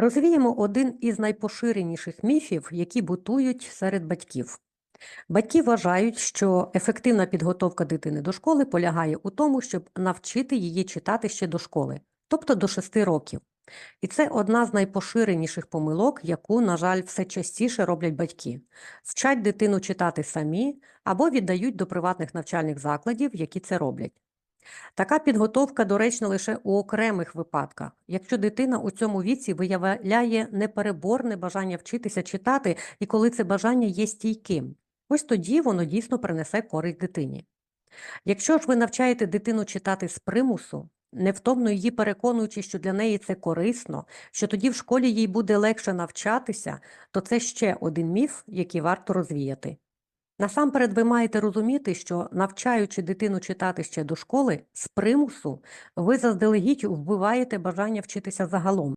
Розвіємо один із найпоширеніших міфів, які бутують серед батьків. Батьки вважають, що ефективна підготовка дитини до школи полягає у тому, щоб навчити її читати ще до школи, тобто до 6 років. І це одна з найпоширеніших помилок, яку, на жаль, все частіше роблять батьки. Вчать дитину читати самі або віддають до приватних навчальних закладів, які це роблять. Така підготовка доречна лише у окремих випадках, якщо дитина у цьому віці виявляє непереборне бажання вчитися читати, і коли це бажання є стійким. Ось тоді воно дійсно принесе користь дитині. Якщо ж ви навчаєте дитину читати з примусу, невтомно її переконуючи, що для неї це корисно, що тоді в школі їй буде легше навчатися, то це ще один міф, який варто розвіяти. Насамперед, ви маєте розуміти, що навчаючи дитину читати ще до школи з примусу, ви заздалегідь вбиваєте бажання вчитися загалом.